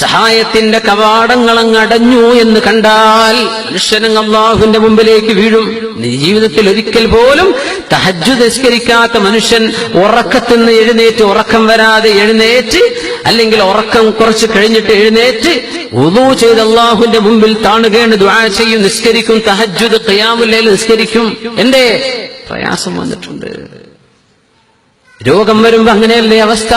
സഹായത്തിന്റെ കവാടങ്ങൾ അങ്ങ് അടഞ്ഞു എന്ന് കണ്ടാൽ മനുഷ്യനങ്ങ് അള്ളാഹുവിന്റെ മുമ്പിലേക്ക് വീഴും. ജീവിതത്തിൽ ഒരിക്കൽ പോലും തഹജ്ജു നിസ്കരിക്കാത്ത മനുഷ്യൻ ഉറക്കത്തിൽ നിന്ന് എഴുന്നേറ്റ് ഉറക്കം വരാതെ എഴുന്നേറ്റ് അല്ലെങ്കിൽ ഉറക്കം കുറച്ച് കഴിഞ്ഞിട്ട് എഴുന്നേറ്റ് ഉദു ചെയ്ത് അള്ളാഹുവിന്റെ മുമ്പിൽ താണുകയാണ് ദ്വാ ചെയ്യും നിസ്കരിക്കും തഹജ്ജുദ് ഖിയാമുല്ലയിൽ നിസ്കരിക്കും. എന്തേ? പ്രയാസം വന്നിട്ടുണ്ട്. രോഗം വരുമ്പോ അങ്ങനെയല്ലേ അവസ്ഥ?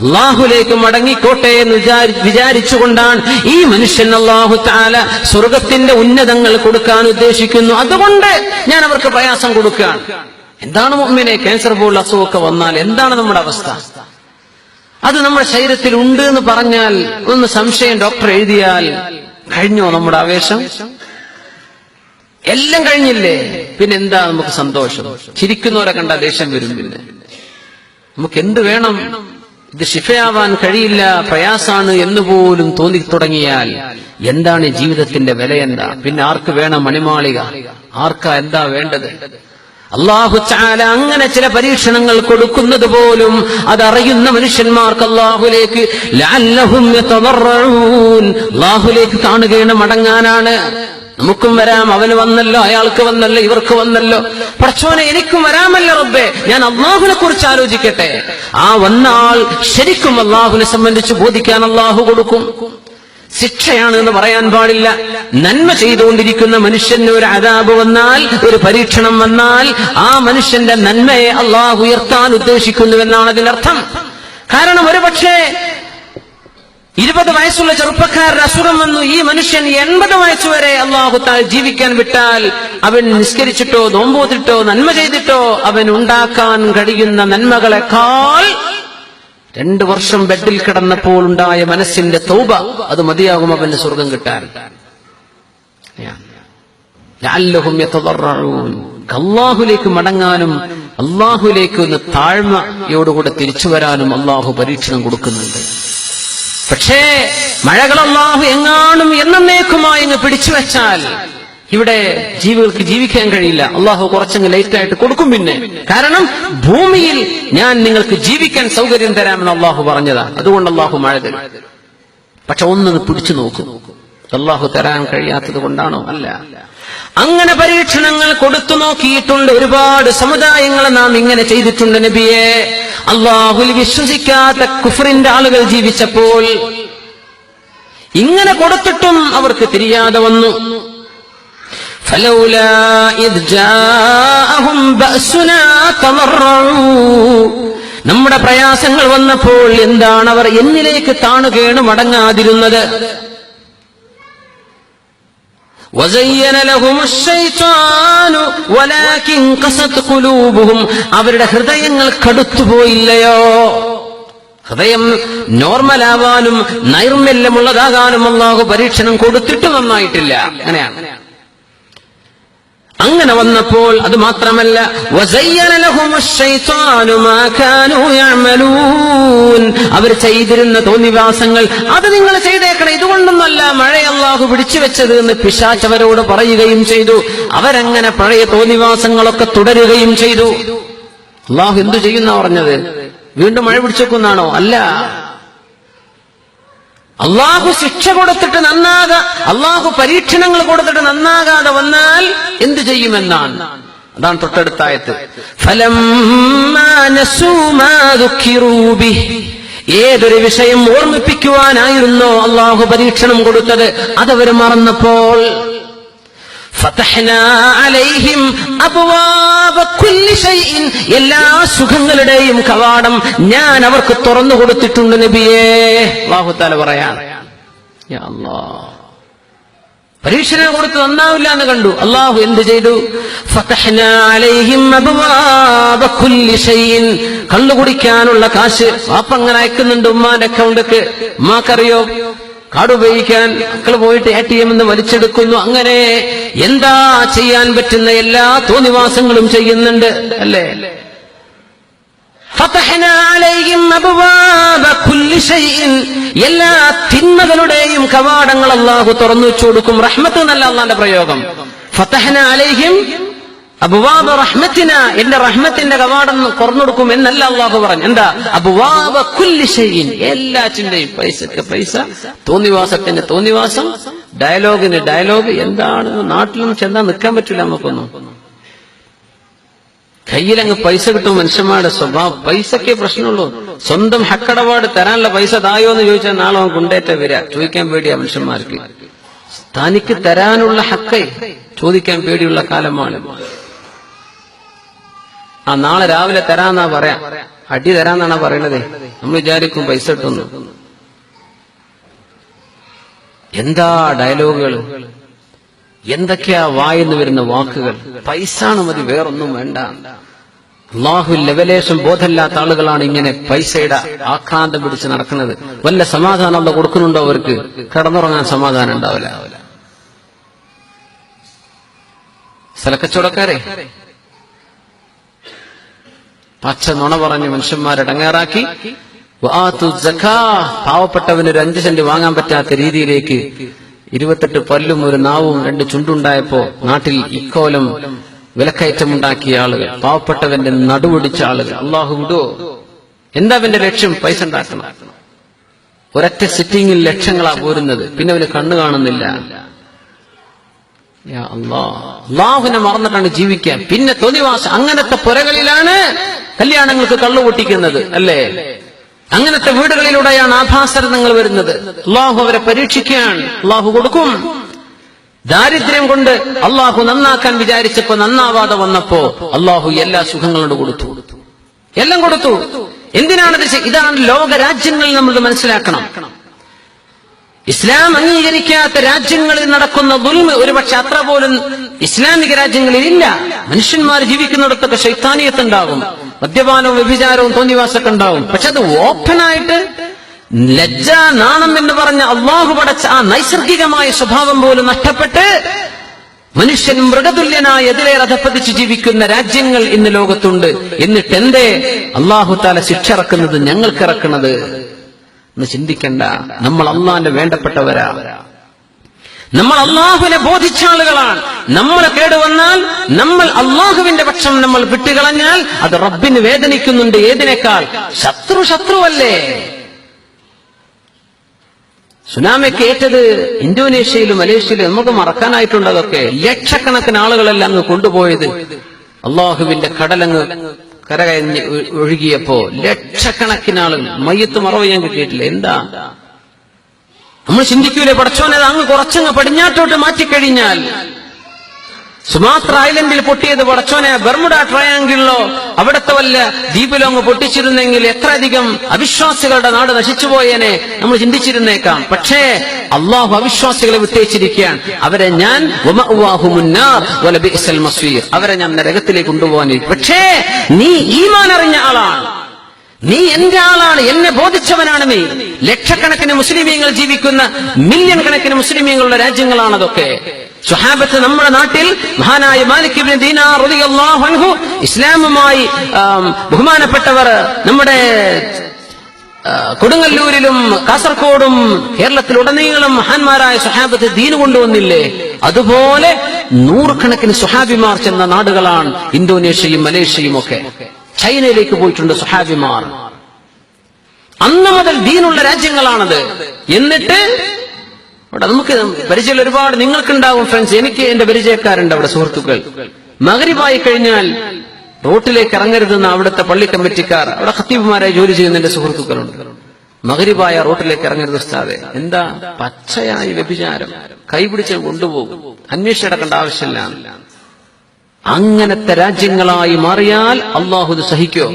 അള്ളാഹുലേക്ക് മടങ്ങിക്കോട്ടെ എന്ന് വിചാരി- വിചാരിച്ചുകൊണ്ടാണ് ഈ മനുഷ്യൻ അള്ളാഹു താല സ്വർഗത്തിന്റെ ഉന്നതങ്ങൾ കൊടുക്കാൻ ഉദ്ദേശിക്കുന്നു. അതുകൊണ്ട് ഞാൻ അവർക്ക് പ്രയാസം കൊടുക്കുകയാണ്. എന്താണ് മമ്മിനെ ക്യാൻസർ പോലുള്ള അസുഖമൊക്കെ വന്നാൽ എന്താണ് നമ്മുടെ അവസ്ഥ? അത് നമ്മുടെ ശരീരത്തിൽ ഉണ്ട് എന്ന് പറഞ്ഞാൽ ഒന്ന് സംശയം ഡോക്ടർ എഴുതിയാൽ കഴിഞ്ഞോ നമ്മുടെ ആവേശം? എല്ലാം കഴിഞ്ഞില്ലേ? പിന്നെ എന്താ നമുക്ക് സന്തോഷം? ചിരിക്കുന്നവരെ കണ്ട ദേഷ്യം വരും പിന്നെ. നമുക്ക് എന്ത് വേണം? ഇത് ശിഫയാവാൻ കഴിയില്ല പ്രയാസാണ് എന്ന് പോലും തോന്നി തുടങ്ങിയാൽ എന്താണ് ജീവിതത്തിന്റെ വില എന്താ പിന്നെ ആർക്ക് വേണം മണിമാളിക? ആർക്കാ എന്താ വേണ്ടത്? അള്ളാഹു ചാല അങ്ങനെ ചില പരീക്ഷണങ്ങൾ കൊടുക്കുന്നത് പോലും അതറിയുന്ന മനുഷ്യന്മാർക്ക് അള്ളാഹുലേക്ക്. അള്ളാഹുലേക്ക് കാണുകയാണ് മടങ്ങാനാണ്. നമുക്കും വരാം അവന് വന്നല്ലോ അയാൾക്ക് വന്നല്ലോ ഇവർക്ക് വന്നല്ലോ. പ്രച്ചോനെ എനിക്കും വരാമല്ലോ റബ്ബേ. ഞാൻ അള്ളാഹുനെ കുറിച്ച് ആലോചിക്കട്ടെ. ആ വന്ന ആൾ ശരിക്കും അള്ളാഹുനെ സംബന്ധിച്ച് ബോധിക്കാൻ അള്ളാഹു കൊടുക്കും. ശിക്ഷയാണ് എന്ന് പറയാൻ പാടില്ല. നന്മ ചെയ്തുകൊണ്ടിരിക്കുന്ന മനുഷ്യന് ഒരു അതാപ് വന്നാൽ ഒരു പരീക്ഷണം വന്നാൽ ആ മനുഷ്യന്റെ നന്മയെ അള്ളാഹു ഉയർത്താൻ ഉദ്ദേശിക്കുന്നുവെന്നാണ് അതിനർത്ഥം കാരണം ഒരു പക്ഷേ ഇരുപത് വയസ്സുള്ള ചെറുപ്പക്കാരൻ അസുഖം വന്നു ഈ മനുഷ്യൻ എൺപത് വയസ്സുവരെ അള്ളാഹുത്താൽ ജീവിക്കാൻ വിട്ടാൽ അവൻ നിസ്കരിച്ചിട്ടോ നോമ്പോതിട്ടോ നന്മ ചെയ്തിട്ടോ അവൻ ഉണ്ടാക്കാൻ കഴിയുന്ന നന്മകളെക്കാൾ രണ്ടു വർഷം ബെഡിൽ കിടന്നപ്പോൾ ഉണ്ടായ മനസ്സിന്റെ തൗബ അത് മതിയാകും അവന്റെ സ്വർഗം കിട്ടാൻ. അള്ളാഹുലേക്ക് മടങ്ങാനും അള്ളാഹുലേക്ക് ഒന്ന് താഴ്മയോടുകൂടെ തിരിച്ചു വരാനും അള്ളാഹു പരീക്ഷണം കൊടുക്കുന്നുണ്ട്. പക്ഷേ മഴകൾ അള്ളാഹു എങ്ങാനും എന്നേക്കുമായി പിടിച്ചു വെച്ചാൽ ഇവിടെ ജീവികൾക്ക് ജീവിക്കാൻ കഴിയില്ല. അള്ളാഹു കുറച്ചങ്ങ് ലൈറ്റായിട്ട് കൊടുക്കും പിന്നെ. കാരണം ഭൂമിയിൽ ഞാൻ നിങ്ങൾക്ക് ജീവിക്കാൻ സൗകര്യം തരാമെന്ന് അള്ളാഹു പറഞ്ഞതാ. അതുകൊണ്ട് അള്ളാഹു മഴ തരും. പക്ഷെ ഒന്നൊന്ന് പിടിച്ചു നോക്കും. അള്ളാഹു തരാൻ കഴിയാത്തത് കൊണ്ടാണോ? അല്ല. അങ്ങനെ പരീക്ഷണങ്ങൾ കൊടുത്തു നോക്കിയിട്ടുണ്ട്. ഒരുപാട് സമുദായങ്ങളെ നാം ഇങ്ങനെ ചെയ്തിട്ടുണ്ട് നബിയെ. അള്ളാഹുൽ വിശ്വസിക്കാത്ത കുഫറിന്റെ ആളുകൾ ജീവിച്ചപ്പോൾ ഇങ്ങനെ കൊടുത്തിട്ടും അവർക്ക് തിരിയാതെ വന്നു. فلولا إذ جاءهم بأسنا تضرعوا നമ്മുടെ പ്രയാസങ്ങൾ വന്നപ്പോൾ എന്താണ് അവർ എന്നിലേക്ക് താണുകേണ് മടങ്ങാതിരുന്നത് وزين لهم الشيطان ولكن قست قلوبهم അവരുടെ ഹൃദയങ്ങൾ കടുത്തുപോയില്ലയോ ഹൃദയം നോർമലാവാനും നൈർമല്യമുള്ളതാകാനും അള്ളാഹു പരീക്ഷണം കൊടുത്തിട്ട് നന്നായിട്ടില്ല അങ്ങനെയാണ് അങ്ങനെ വന്നപ്പോൾ അത് മാത്രമല്ല അവർ ചെയ്തിരുന്ന തോന്നിവാസങ്ങൾ അത് നിങ്ങൾ ചെയ്തേക്കണം ഇതുകൊണ്ടൊന്നല്ല മഴ അള്ളാഹു പിടിച്ചു വെച്ചത് എന്ന് പിശാച്ചവരോട് പറയുകയും ചെയ്തു. അവരങ്ങനെ പഴയ തോന്നിവാസങ്ങളൊക്കെ തുടരുകയും ചെയ്തു. അള്ളാഹു എന്തു ചെയ്യുന്ന പറഞ്ഞത്? വീണ്ടും മഴ പിടിച്ചേക്കുന്നാണോ? അല്ല. അള്ളാഹു ശിക്ഷ കൊടുത്തിട്ട് നന്നാകാ അള്ളാഹു പരീക്ഷണങ്ങൾ കൊടുത്തിട്ട് നന്നാകാതെ വന്നാൽ എന്തു ചെയ്യുമെന്നാണ്. അതാണ് തൊട്ടടുത്തായത്. ഫലം. ഏതൊരു വിഷയം ഓർമ്മിപ്പിക്കുവാനായിരുന്നോ അള്ളാഹു പരീക്ഷണം കൊടുത്തത്? അതവർ മറന്നപ്പോൾ ഫതഹ്നാ അലൈഹിം അബ്വാബ കുല്ലി ശൈഇൻ എല്ലാ സുഖങ്ങളുടെയും കവാടം ഞാൻ അവർക്ക് തുറന്നു കൊടുത്തിട്ടുണ്ട് നബിയേ. യാ അല്ലാഹ് പരീക്ഷണം കൊടുത്ത് നന്നാവില്ല എന്ന് കണ്ടു. അള്ളാഹു എന്ത് ചെയ്തു? ഫതഹ്നാ അലൈഹിം അബ്വാബ കുല്ലി ശൈഇൻ കള്ളു കുടിക്കാനുള്ള കാശ് പാപ്പങ്ങനെ അയക്കുന്നുണ്ട് ഉമ്മാന്റെ അക്കൗണ്ടൊക്കെ ഉമ്മാക്കറിയോ? കാർഡ് ഉപയോഗിക്കാൻ മക്കൾ പോയിട്ട് എ ടി എം എന്ന് വലിച്ചെടുക്കുന്നു. അങ്ങനെ എന്താ ചെയ്യാൻ പറ്റുന്ന എല്ലാ തോന്നിവാസങ്ങളും ചെയ്യുന്നുണ്ട്. അല്ലേ? എല്ലാ തിന്മകളുടെയും കവാടങ്ങൾ അള്ളാഹു തുറന്നു വെച്ചു കൊടുക്കും. റഹ്മത്ത് എന്നല്ല അള്ളാന്റെ പ്രയോഗം. ഫത്തഹന അലൈഹിം അബുവാബ റഹ്മത്തിന എന്റെ റഹ്മത്തിന്റെ കവാടം തുറന്നെടുക്കും എന്നല്ല അള്ളാഹു പറഞ്ഞു. എന്താ? അബുവാബ കുല്ലി ഷൈഇൻ. എല്ലാറ്റിന്റെയും പൈസക്ക് പൈസ തോന്നിവാസത്തിന് തോന്നിവാസം ഡയലോഗിന് ഡയലോഗ് എന്താണ്? നാട്ടിലൊന്നും ചെന്നാൽ നിൽക്കാൻ പറ്റില്ല നമുക്കൊന്നും. കയ്യിലങ്ങ് പൈസ കിട്ടും മനുഷ്യന്മാരുടെ സ്വഭാവം. പൈസക്കേ പ്രശ്നമുള്ളൂ. സ്വന്തം ഹക്കടപാട് തരാനുള്ള പൈസ തായോ എന്ന് ചോദിച്ചാൽ നാളെ അവൻ കൊണ്ടേറ്റ വരിക. ചോദിക്കാൻ പേടിയാ മനുഷ്യന്മാർക്ക്. തനിക്ക് തരാനുള്ള ഹക്കൈ ചോദിക്കാൻ പേടിയുള്ള കാലമാണ്. ആ നാളെ രാവിലെ തരാന്നാ പറയാ. അടി തരാന്നാണ് പറയണത്. നമ്മൾ വിചാരിക്കും പൈസ ഇട്ടൊന്നു എന്താ ഡയലോഗുകൾ? എന്തൊക്കെയാ വായെന്ന് വരുന്ന വാക്കുകൾ? പൈസാണ് മതി വേറൊന്നും വേണ്ട. അള്ളാഹു ലെവലേഷൻ ബോധമില്ലാത്ത ആളുകളാണ് ഇങ്ങനെ പൈസയുടെ ആക്രാന്തം പിടിച്ച് നടക്കുന്നത്. വല്ല സമാധാനം അവിടെ കൊടുക്കുന്നുണ്ടോ അവർക്ക്? കിടന്നുറങ്ങാൻ സമാധാനം ഉണ്ടാവില്ല. സ്ഥലക്കച്ചവടക്കാരെ പച്ച നുണ പറഞ്ഞ് മനുഷ്യന്മാരടങ്ങാറാക്കി. പാവപ്പെട്ടവന് ഒരു അഞ്ച് സെന്റ് വാങ്ങാൻ പറ്റാത്ത രീതിയിലേക്ക് ഇരുപത്തെട്ട് പല്ലും ഒരു നാവും രണ്ട് ചുണ്ടുണ്ടായപ്പോ നാട്ടിൽ ഇക്കോലം വിലക്കയറ്റമുണ്ടാക്കിയ ആളുകൾ പാവപ്പെട്ടവന്റെ നടുവൊടിച്ച ആളുകൾ. അള്ളാഹു വിടോ എന്താ അവന്റെ ലക്ഷ്യം? പൈസ ഉണ്ടാക്കണം. ഒരൊറ്റ സിറ്റിംഗിൽ ലക്ഷങ്ങളാ പോരുന്നത്. പിന്നെ അവന് കണ്ണു കാണുന്നില്ല. അള്ളാഹുവിനെ മറന്നിട്ടാണ് ജീവിക്കാൻ. പിന്നെ തൊലിവാസം അങ്ങനത്തെ പുരകളിലാണ് കല്യാണങ്ങൾക്ക് കള്ളു പൊട്ടിക്കുന്നത് അല്ലേ? അങ്ങനത്തെ വീടുകളിലൂടെയാണ് ആഭാസരണങ്ങൾ വരുന്നത്. അള്ളാഹു അവരെ പരീക്ഷിക്കുകയാണ്. അള്ളാഹു കൊടുക്കും. ദാരിദ്ര്യം കൊണ്ട് അള്ളാഹു നന്നാക്കാൻ വിചാരിച്ചപ്പോ നന്നാവാതെ വന്നപ്പോ അള്ളാഹു എല്ലാ സുഖങ്ങളോട് കൊടുത്തു. എല്ലാം കൊടുത്തു. എന്തിനാണത് ഇതാണ് ലോക രാജ്യങ്ങളിൽ നമ്മൾ മനസ്സിലാക്കണം. ഇസ്ലാം അംഗീകരിക്കാത്ത രാജ്യങ്ങളിൽ നടക്കുന്ന ദുൽമ ഒരുപക്ഷെ അത്ര പോലും ഇസ്ലാമിക രാജ്യങ്ങളിൽ ഇല്ല. മനുഷ്യന്മാർ ജീവിക്കുന്നിടത്തൊക്കെ ശൈത്താനിയത്തുണ്ടാകും മദ്യപാനവും വ്യഭിചാരവും തോന്നിവാസൊക്കെ ഉണ്ടാവും പക്ഷെ അത് ഓപ്പണായിട്ട് ലജ്ജ നാണം എന്ന് പറഞ്ഞ അള്ളാഹു പടച്ച ആ നൈസർഗികമായ സ്വഭാവം പോലും നഷ്ടപ്പെട്ട് മനുഷ്യൻ മൃഗതുല്യനായ എതിരെ അധപ്പതിച്ച് ജീവിക്കുന്ന രാജ്യങ്ങൾ ഇന്ന് ലോകത്തുണ്ട്. എന്നിട്ട് എന്തേ അള്ളാഹു താല ശിക്ഷ ഇറക്കുന്നത് ഞങ്ങൾക്ക് ഇറക്കുന്നത് എന്ന് ചിന്തിക്കണ്ട. നമ്മൾ അള്ളാന്റെ വേണ്ടപ്പെട്ടവരാ. നമ്മൾ അള്ളാഹുവിനെ ബോധിച്ച ആളുകളാണ്. നമ്മൾ കേടുവന്നാൽ നമ്മൾ അള്ളാഹുവിന്റെ പക്ഷം നമ്മൾ വിട്ടുകളഞ്ഞാൽ അത് റബ്ബിന് വേദനിക്കുന്നുണ്ട് ഏതിനേക്കാൾ? ശത്രു ശത്രുവല്ലേ? സുനാമിക്ക് ഏറ്റത് ഇന്തോനേഷ്യയിലും മലേഷ്യയിലും നമുക്ക് മറക്കാനായിട്ടുണ്ട് അതൊക്കെ. ലക്ഷക്കണക്കിന് ആളുകളെല്ലാം അങ്ങ് കൊണ്ടുപോയത്. അള്ളാഹുവിന്റെ കടലങ്ങ് കരകയഞ്ഞ് ഒഴുകിയപ്പോ ലക്ഷക്കണക്കിന് ആളുകൾ മയ്യത്ത് മറവ് ഞാൻ കിട്ടിയിട്ടില്ല. എന്താ? നമ്മൾ ചിന്തിക്കൂലേ പടച്ചോനെ അങ്ങ് കുറച്ചങ്ങ് പടിഞ്ഞാറ്റോട്ട് മാറ്റിക്കഴിഞ്ഞാൽ സുമാത്ര ഐലൻഡിൽ പൊട്ടിയത് പടച്ചോനെ ബർമുഡ ട്രയാങ്കിളിലോ അവിടുത്തെ വല്ല ദ്വീപിലോ അങ്ങ് പൊട്ടിച്ചിരുന്നെങ്കിൽ എത്രയധികം അവിശ്വാസികളുടെ നാട് നശിച്ചുപോയേനെ നമ്മൾ ചിന്തിച്ചിരുന്നേക്കാം. പക്ഷേ അള്ളാഹു അവിശ്വാസികളെ വിട്ടേച്ചിരിക്കുകയാണ് അവരെ ഞാൻ. അവരെ ഞാൻ നരകത്തിലേക്ക് കൊണ്ടുപോകാനിരിക്കും പക്ഷേ നീ ഈമാൻ അറിഞ്ഞ ആളാണ്. നീ എന്റെ ആളാണ് എന്നെ ബോധിച്ചവനാണ് നീ ലക്ഷക്കണക്കിന് മുസ്ലിമീങ്ങൾ ജീവിക്കുന്ന മില്യൺ കണക്കിന് മുസ്ലിമീങ്ങളുടെ രാജ്യങ്ങളാണതൊക്കെ. സുഹാബത്ത് നമ്മുടെ നാട്ടിൽ മഹാനായ മാലിക് ഇബ്നു അൻഹു ഇസ്ലാമുമായി ബഹുമാനപ്പെട്ടവർ നമ്മുടെ കൊടുങ്ങല്ലൂരിലും കാസർഗോഡും കേരളത്തിലുടനീളം മഹാന്മാരായ സുഹാബത്ത് ദീന് കൊണ്ടുവന്നില്ലേ? അതുപോലെ നൂറുകണക്കിന് സുഹാബിമാർ ചെന്ന നാടുകളാണ് ഇന്തോനേഷ്യയും മലേഷ്യയും ഒക്കെ. ചൈനയിലേക്ക് പോയിട്ടുണ്ട് സുഹാബിമാർ. അന്ന് മുതൽ ദീനുള്ള രാജ്യങ്ങളാണത്. എന്നിട്ട് അവിടെ നമുക്ക് പരിചയം ഒരുപാട് നിങ്ങൾക്കുണ്ടാവും ഫ്രണ്ട്സ് എനിക്ക് എന്റെ പരിചയക്കാരുണ്ട് അവിടെ സുഹൃത്തുക്കൾ. മകരിവായി കഴിഞ്ഞാൽ റോട്ടിലേക്ക് ഇറങ്ങരുതെന്ന് അവിടുത്തെ പള്ളി കമ്മിറ്റിക്കാർ അവിടെ ഖത്തീബുമാരായി ജോലി ചെയ്യുന്ന എന്റെ സുഹൃത്തുക്കളുണ്ട്. മകരിവായ റോട്ടിലേക്ക് ഇറങ്ങരുത് ഉസ്താദെ. എന്താ? പച്ചയായി വ്യഭിചാരം. കൈപിടിച്ച് കൊണ്ടുപോകും. അന്വേഷിച്ചടക്കേണ്ട ആവശ്യമില്ല. അങ്ങനത്തെ രാജ്യങ്ങളായി മാറിയാൽ അള്ളാഹു ഇത് സഹിക്കോ?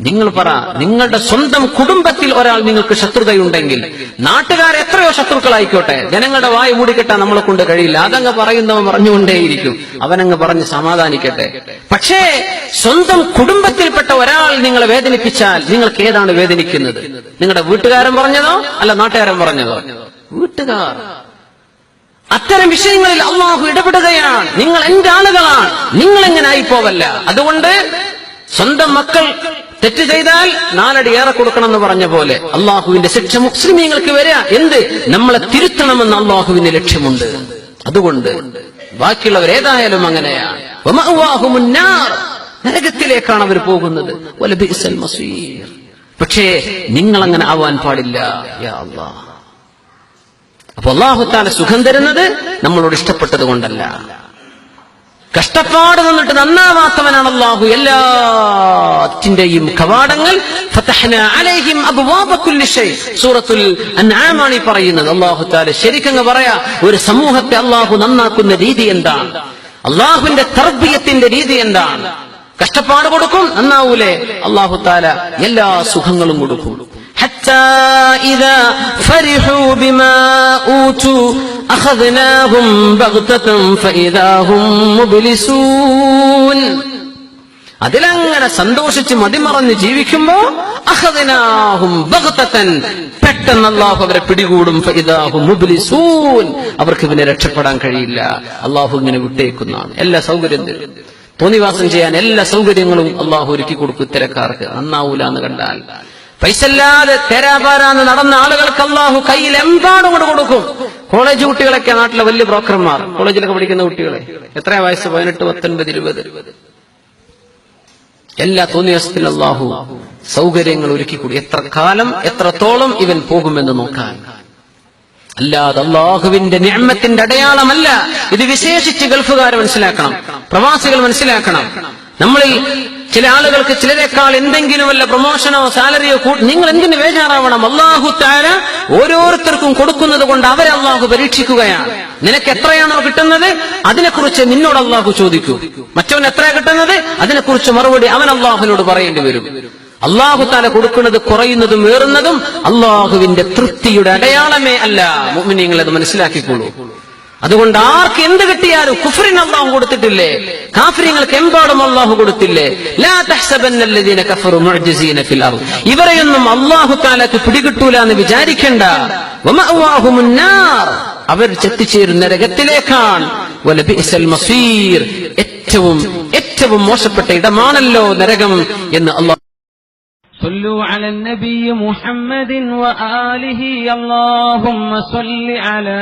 നിങ്ങൾ പറ നിങ്ങളുടെ സ്വന്തം കുടുംബത്തിൽ ഒരാൾ നിങ്ങൾക്ക് ശത്രുതയുണ്ടെങ്കിൽ നാട്ടുകാർ എത്രയോ ശത്രുക്കളായിക്കോട്ടെ ജനങ്ങളുടെ വായ മൂടിക്കെട്ടാൻ നമ്മളെ കൊണ്ട് കഴിയില്ല. അതങ്ങ് പറയുന്നവൻ പറഞ്ഞുകൊണ്ടേയിരിക്കും. അവനങ്ങ് പറഞ്ഞ് സമാധാനിക്കട്ടെ. പക്ഷേ സ്വന്തം കുടുംബത്തിൽപ്പെട്ട ഒരാൾ നിങ്ങളെ വേദനിപ്പിച്ചാൽ നിങ്ങൾക്ക് ഏതാണ് വേദനിക്കുന്നത്? നിങ്ങളുടെ വീട്ടുകാരൻ പറഞ്ഞതോ? അല്ല നാട്ടുകാരൻ പറഞ്ഞതോ? വീട്ടുകാർ. അത്തരം വിഷയങ്ങളിൽ അള്ളാഹു ഇടപെടുകയാണ്. നിങ്ങൾ എന്റെ ആളുകളാണ്. നിങ്ങൾ എങ്ങനെ ആയിപ്പോവല്ല? അതുകൊണ്ട് സ്വന്തം മക്കൾ തെറ്റ് ചെയ്താൽ നാലടി ഏറെ കൊടുക്കണം എന്ന് പറഞ്ഞ പോലെ അള്ളാഹുവിന്റെ ശിക്ഷ മുസ്ലിമീങ്ങൾക്ക് വരിക. എന്ത്? നമ്മളെ തിരുത്തണമെന്ന് അള്ളാഹുവിന്റെ ലക്ഷ്യമുണ്ട്. അതുകൊണ്ട് ബാക്കിയുള്ളവർ ഏതായാലും അങ്ങനെയാണ്. നരകത്തിലേക്കാണ് അവർ പോകുന്നത്. പക്ഷേ നിങ്ങൾ അങ്ങനെ ആവാൻ പാടില്ല. യാ അല്ലാഹ് അപ്പൊ അള്ളാഹുത്താല സുഖം തരുന്നത് നമ്മളോട് ഇഷ്ടപ്പെട്ടത് കൊണ്ടല്ല. കഷ്ടപ്പാട് നിന്നിട്ട് നന്നാവാത്തവനാണ് അള്ളാഹു എല്ലാത്തിന്റെയും കവാടങ്ങൾ സൂറത്തുൽ അൻആമാണ് പറയുന്നത്. അള്ളാഹു താല ശരിക്കങ്ങ് പറയാ ഒരു സമൂഹത്തെ അള്ളാഹു നന്നാക്കുന്ന രീതി എന്താണ്? അള്ളാഹുവിന്റെ തർബീയത്തിന്റെ രീതി എന്താണ്? കഷ്ടപ്പാട് കൊടുക്കും നന്നാവൂലേ? അള്ളാഹു താല എല്ലാ സുഖങ്ങളും കൊടുക്കും. إذا فرحوا بما أوتوا أخذناهم بغتة فإذا هم مبلسون അതിലങ്ങനെ സന്തോഷിച്ച് മതിമറന്ന് ജീവിക്കുമ്പോ അഹദിനാഹും ബഗ്തതൻ പെട്ടെന്ന് അള്ളാഹു അവരെ പിടികൂടും ഫഇദാഹും മുബ്ലിസൂൻ അവർക്ക് ഇവനെ രക്ഷപ്പെടാൻ കഴിയില്ല അള്ളാഹു ഇങ്ങനെ വിട്ടേക്കുന്നതാണ് എല്ലാ സൗകര്യം തരും തോന്നിവാസം ചെയ്യാൻ എല്ലാ സൗകര്യങ്ങളും അള്ളാഹു ഒരുക്കി കൊടുക്കും ഇത്തരക്കാർക്ക് നന്നാവൂല എന്ന് കണ്ടാൽ പൈസല്ലാതെ തേരാപാരാന്ന് നടന്ന ആളുകൾക്ക് അള്ളാഹു കയ്യിൽ എന്താണ് കൊണ്ട് കൊടുക്കും? കോളേജ് കുട്ടികളൊക്കെ നാട്ടിലെ വലിയ ബ്രോക്കർമാർ. കോളേജിലൊക്കെ പഠിക്കുന്ന കുട്ടികളെ. എത്ര വയസ്സ്? പതിനെട്ട് പത്തൊൻപത് ഇരുപത്. എല്ലാ തോന്നിയാസത്തിൽ അള്ളാഹു സൗകര്യങ്ങൾ ഒരുക്കിക്കൂടി. എത്ര കാലം എത്രത്തോളം ഇവൻ പോകുമെന്ന് നോക്കാൻ. അല്ലാതെ അള്ളാഹുവിന്റെ ഞാമത്തിന്റെ അടയാളമല്ല. ഇത് വിശേഷിച്ച് ഗൾഫുകാർ മനസ്സിലാക്കണം. പ്രവാസികൾ മനസ്സിലാക്കണം. നമ്മളിൽ ചില ആളുകൾക്ക് ചിലരെക്കാൾ എന്തെങ്കിലും വല്ല പ്രൊമോഷനോ സാലറിയോ നിങ്ങൾ എന്തിന് വേജാറാവണം അള്ളാഹു താര ഓരോരുത്തർക്കും കൊടുക്കുന്നത് കൊണ്ട് അവരെ അള്ളാഹു പരീക്ഷിക്കുകയാണ്. നിനക്ക് എത്രയാണോ കിട്ടുന്നത്? അതിനെക്കുറിച്ച് നിന്നോട് അള്ളാഹു ചോദിക്കൂ. മറ്റവൻ എത്രയാ കിട്ടുന്നത്? അതിനെക്കുറിച്ച് മറുപടി അവൻ അള്ളാഹുവിനോട് പറയേണ്ടി വരും. അള്ളാഹു താല കൊടുക്കുന്നത് കുറയുന്നതും ഏറുന്നതും അള്ളാഹുവിന്റെ തൃപ്തിയുടെ അടയാളമേ അല്ല. മുഅ്മിനീങ്ങൾ അത് അതുകൊണ്ട് ആർക്ക് എന്ത് കിട്ടിയാലും കുഫറിന് അള്ളാഹു കൊടുത്തിട്ടില്ലേ കാഫര്യങ്ങൾക്ക് എമ്പാടും അള്ളാഹു കൊടുത്തില്ലേ ലാ തഹ്സബന്നല്ലദീന കഫറു മുഅ്ജിസീന ഫിൽ അർദ് ഇവരെയൊന്നും അള്ളാഹു താലക്ക് പിടികിട്ടൂല എന്ന് വിചാരിക്കണ്ട വമഅവാഹുമുൻ നാർ അവർ ചെത്തിച്ചേരുന്ന നരകത്തിലേക്കാണ് വലബിഅ്സൽ മസീർ ഏറ്റവും ഏറ്റവും മോശപ്പെട്ട ഇടമാണല്ലോ നരകം എന്ന് അള്ളാഹു صلوا على النبي محمد وآله اللهم صل على